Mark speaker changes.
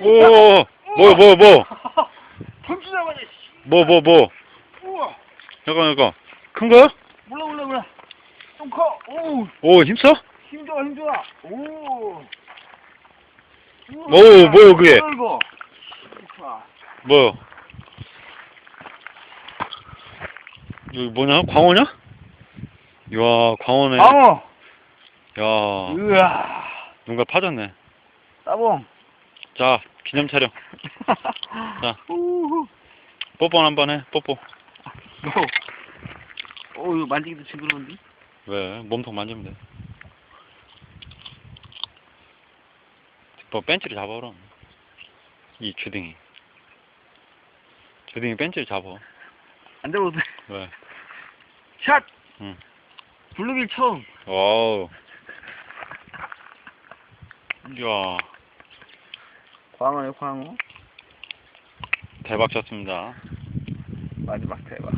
Speaker 1: 오우, 씨.
Speaker 2: 오, 뭐, 뭐, 뭐,
Speaker 1: 던지 잡아야 씨.
Speaker 2: 뭐, 뭐, 뭐.
Speaker 1: 우와.
Speaker 2: 잠깐, 잠깐. 큰 거요?
Speaker 1: 몰라, 몰라, 몰라. 좀 커. 오우,
Speaker 2: 오, 힘써?
Speaker 1: 힘 좋아, 힘 좋아. 오.
Speaker 2: 오, 뭐야, 그게?
Speaker 1: 뭐야.
Speaker 2: 뭐요? 여기 뭐냐? 광어냐? 이야, 광어네.
Speaker 1: 방어.
Speaker 2: 야,
Speaker 1: 으아.
Speaker 2: 누가 파졌네.
Speaker 1: 따봉.
Speaker 2: 자, 기념 촬영. 자. 뽀뽀 한번 해, 뽀뽀.
Speaker 1: 오, 오, 이거 만지기도 징그러운데?
Speaker 2: 왜? 몸통 만지면 돼. 뭐, 벤치를 잡아라. 이 주둥이. 주둥이 벤치를 잡아.
Speaker 1: 안 잡아도 돼.
Speaker 2: 왜?
Speaker 1: 샷!
Speaker 2: 응.
Speaker 1: 블루길 처음.
Speaker 2: 와우. 이야,
Speaker 1: 광어요, 광어.
Speaker 2: 대박 쳤습니다.
Speaker 1: 마지막 대박.